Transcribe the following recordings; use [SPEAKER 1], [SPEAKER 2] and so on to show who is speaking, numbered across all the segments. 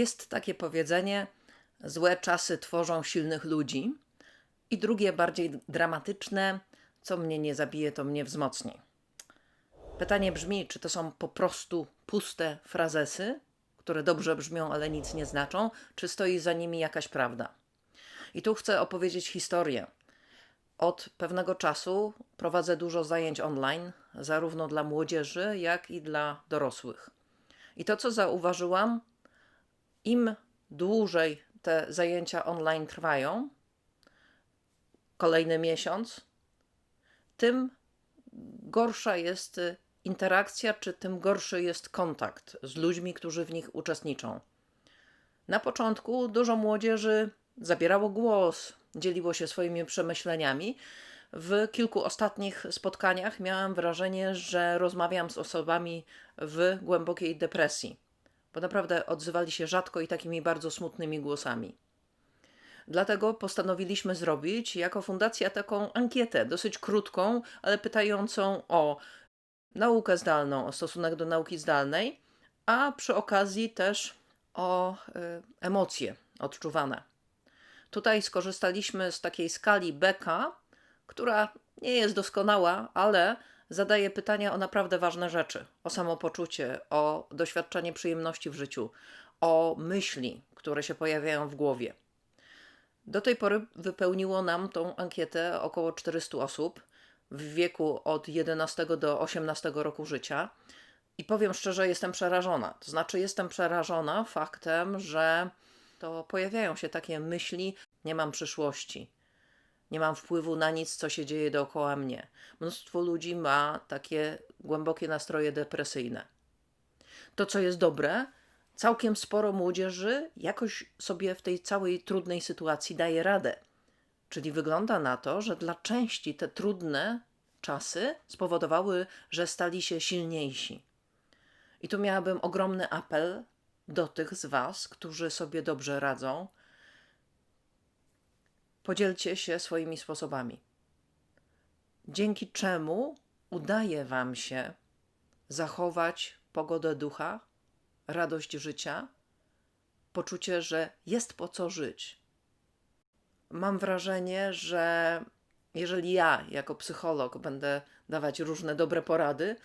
[SPEAKER 1] Jest takie powiedzenie: złe czasy tworzą silnych ludzi, i drugie, bardziej dramatyczne: co mnie nie zabije, to mnie wzmocni. Pytanie brzmi, czy to są po prostu puste frazesy, które dobrze brzmią, ale nic nie znaczą, czy stoi za nimi jakaś prawda. I tu chcę opowiedzieć historię. Od pewnego czasu prowadzę dużo zajęć online, zarówno dla młodzieży, jak i dla dorosłych. I to, co zauważyłam, im dłużej te zajęcia online trwają, kolejny miesiąc, tym gorsza jest interakcja, czy tym gorszy jest kontakt z ludźmi, którzy w nich uczestniczą. Na początku dużo młodzieży zabierało głos, dzieliło się swoimi przemyśleniami. W kilku ostatnich spotkaniach miałam wrażenie, że rozmawiam z osobami w głębokiej depresji, bo naprawdę odzywali się rzadko i takimi bardzo smutnymi głosami. Dlatego postanowiliśmy zrobić jako fundacja taką ankietę, dosyć krótką, ale pytającą o naukę zdalną, o stosunek do nauki zdalnej, a przy okazji też o y, emocje odczuwane. Tutaj skorzystaliśmy z takiej skali beka, która nie jest doskonała, ale zadaje pytania o naprawdę ważne rzeczy: o samopoczucie, o doświadczenie przyjemności w życiu, o myśli, które się pojawiają w głowie. Do tej pory wypełniło nam tą ankietę około 400 osób w wieku od 11 do 18 roku życia. I powiem szczerze, jestem przerażona. To znaczy, jestem przerażona faktem, że to pojawiają się takie myśli: nie mam przyszłości, nie mam wpływu na nic, co się dzieje dookoła mnie. Mnóstwo ludzi ma takie głębokie nastroje depresyjne. To, co jest dobre, całkiem sporo młodzieży jakoś sobie w tej całej trudnej sytuacji daje radę. Czyli wygląda na to, że dla części te trudne czasy spowodowały, że stali się silniejsi. I tu miałabym ogromny apel do tych z Was, którzy sobie dobrze radzą. Podzielcie się swoimi sposobami, dzięki czemu udaje Wam się zachować pogodę ducha, radość życia, poczucie, że jest po co żyć. Mam wrażenie, że jeżeli ja, jako psycholog, będę dawać różne dobre porady,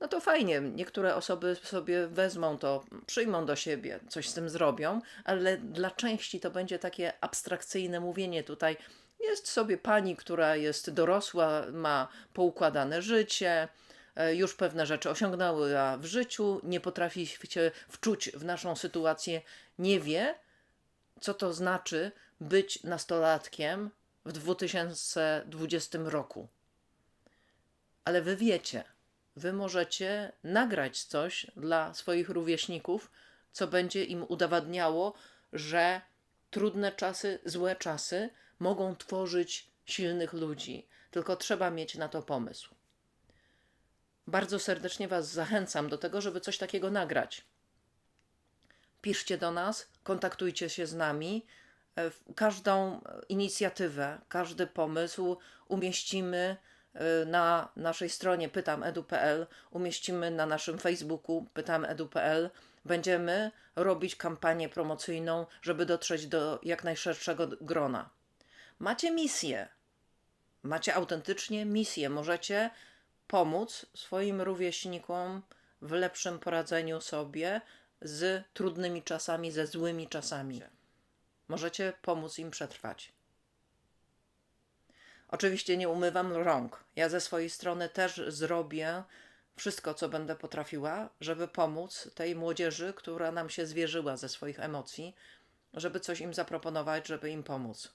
[SPEAKER 1] no to fajnie, niektóre osoby sobie wezmą to, przyjmą do siebie, coś z tym zrobią, ale dla części to będzie takie abstrakcyjne mówienie tutaj. Jest sobie pani, która jest dorosła, ma poukładane życie, e, już pewne rzeczy osiągnęła w życiu, nie potrafi się wczuć w naszą sytuację, nie wie, co to znaczy być nastolatkiem w 2020 roku. Ale wy wiecie, wy możecie nagrać coś dla swoich rówieśników, co będzie im udowadniało, że trudne czasy, złe czasy mogą tworzyć silnych ludzi, tylko trzeba mieć na to pomysł. Bardzo serdecznie Was zachęcam do tego, żeby coś takiego nagrać. Piszcie do nas, kontaktujcie się z nami. E, każdą inicjatywę, każdy pomysł umieścimy na naszej stronie pytamedu.pl, umieścimy na naszym Facebooku pytamedu.pl. Będziemy robić kampanię promocyjną, żeby dotrzeć do jak najszerszego grona. Macie misję. Macie autentycznie misję. Możecie pomóc swoim rówieśnikom w lepszym poradzeniu sobie z trudnymi czasami, ze złymi czasami. Możecie pomóc im przetrwać. Oczywiście nie umywam rąk. Ja ze swojej strony też zrobię wszystko, co będę potrafiła, żeby pomóc tej młodzieży, która nam się zwierzyła ze swoich emocji, żeby coś im zaproponować, żeby im pomóc.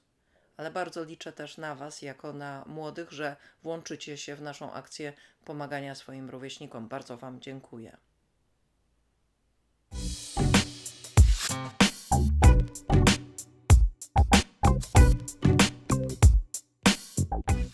[SPEAKER 1] Ale bardzo liczę też na Was, jako na młodych, że włączycie się w naszą akcję pomagania swoim rówieśnikom. Bardzo Wam dziękuję.